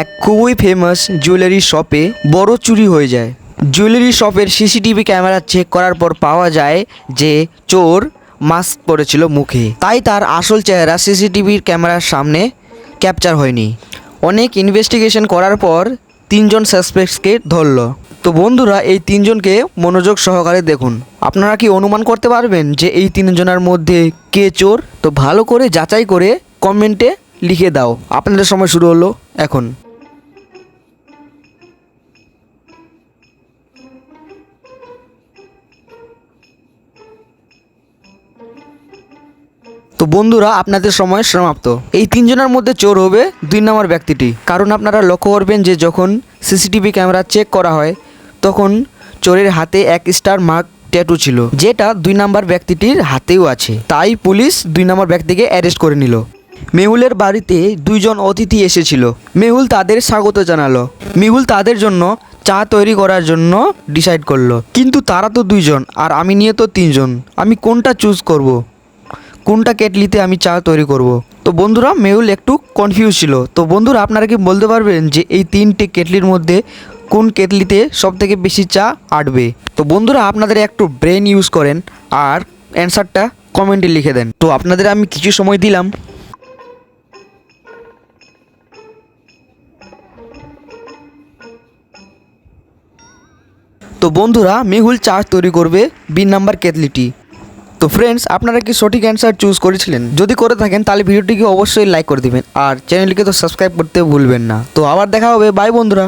এক খুবই famous jewellery শপে বড় চুরি হয়ে যায়। জুয়েলারি শপের সিসিটিভি ক্যামেরা চেক করার পর পাওয়া যায় যে চোর মাস্ক পরেছিল মুখে। তাই তার আসল চেহারা সিসিটিভির ক্যামেরার সামনে ক্যাপচার হয়নি। অনেক ইনভেস্টিগেশন করার পর তিনজন সাসপেক্টসকে ধরলো। তো বন্ধুরা, এই তিনজনকে মনোযোগ সহকারে দেখুন। আপনারা কি অনুমান করতে পারবেন যে এই তিনজনের মধ্যে কে চোর? তো ভালো করে যাচাই করে কমেন্টে লিখে দাও। আপনাদের সময় শুরু হলো এখন। তো বন্ধুরা, আপনাদের সময় সমাপ্ত। এই তিনজনের মধ্যে চোর হবে দুই নম্বর ব্যক্তিটি। কারণ আপনারা লক্ষ্য করবেন যে যখন সিসিটিভি ক্যামেরা চেক করা হয়, তখন চোরের হাতে এক স্টার মার্ক ট্যাটু ছিল, যেটা দুই নম্বর ব্যক্তিটির হাতেও আছে। তাই পুলিশ দুই নম্বর ব্যক্তিকে অ্যারেস্ট করে নিল। মেহুলের বাড়িতে দুইজন অতিথি এসেছিল। মেহুল তাদের স্বাগত জানালো। মেহুল তাদের জন্য চা তৈরি করার জন্য ডিসাইড করল। কিন্তু তারা তো দুইজন, আর আমি নিয়ে তো তিনজন। আমি কোনটা চুজ করব। কোনটা কেটলিতে আমি চা তৈরি করব। তো বন্ধুরা, মেহুল একটু কনফিউজ ছিল। তো বন্ধুরা, আপনারা কি বলতে পারবেন যে এই তিনটে কেটলির মধ্যে কোন কেটলিতে সব থেকে বেশি চা আটবে? তো বন্ধুরা, আপনাদের একটু ব্রেন ইউজ করেন আর অ্যান্সারটা কমেন্টে লিখে দেন। তো আপনাদের আমি কিছু সময় দিলাম। তো বন্ধুরা, মেহুল চা তৈরি করবে বি নাম্বার কেতলিটি তো ফ্রেন্ডস আপনারা কি সঠিক অ্যান্সার চুজ করেছিলেন? যদি করে থাকেন, তাহলে ভিডিওটিকে অবশ্যই লাইক করে দিবেন। আর চ্যানেলটিকে তো সাবস্ক্রাইব করতে ভুলবেন না। তো আবার দেখা হবে। বাই বন্ধুরা।